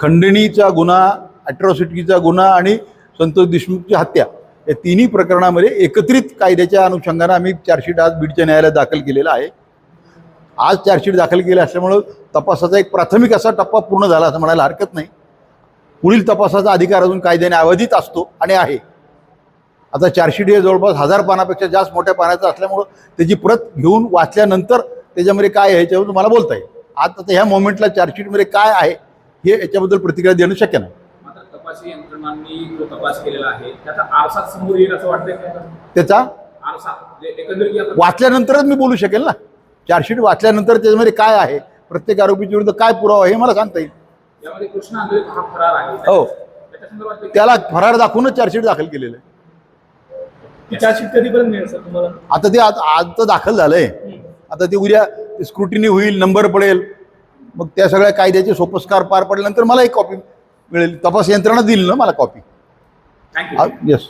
खंडणीचा गुन्हा अॅट्रॉसिटीचा गुन्हा आणि संतोष देशमुखची हत्या या तिन्ही प्रकरणामध्ये एकत्रित कायद्याच्या अनुषंगानं आम्ही चार्जशीट आज बीडच्या न्यायालयात दाखल केलेला आहे. आज चार्जशीट दाखल केलं असल्यामुळं तपासाचा एक प्राथमिक असा टप्पा पूर्ण झाला असं म्हणायला हरकत नाही. पुढील तपासाचा अधिकार अजून कायद्याने अवधित असतो आणि आहे. आता चार्जशीट हे जवळपास हजार पानापेक्षा जास्त मोठ्या पानाचं असल्यामुळं त्याची प्रत घेऊन वाचल्यानंतर त्याच्यामध्ये काय आहे याच्यावर तुम्हाला बोलता येईल. आता ह्या मोमेंटला चार्जशीटमध्ये काय आहे हे याच्याबद्दल प्रतिक्रिया देणं शक्य नाही. मात्र तपासी यंत्रणांनी जो तपास केलेला आहे त्याचा आरसा समोर येईल असं वाटतंय का? त्याचा? आरसा म्हणजे एकंदरीत वाचल्यानंतरच मी बोलू शकेल ना. चार्जशीट वाचल्यानंतर त्याच्यामध्ये काय आहे प्रत्येक आरोपीच्या विरुद्ध काय पुरावा आहे हे मला सांगता येईल. यामध्ये कृष्ण आंधळे हा फरार आहे. हो. त्याला फरार दाखवूनच चार्जशीट दाखल केलेलं आहे. चार्जशीट कधीपर्यंत मिळेल सर तुम्हाला? आता ते आज आज तर दाखल झालंय. आता ते उद्या स्क्रुटिनी होईल नंबर पडेल. मग त्या सगळ्या कायद्याचे सोपस्कार पार पडल्यानंतर मला एक कॉपी मिळेल. तपास यंत्रणा दिली ना मला कॉपी थँक्यू येस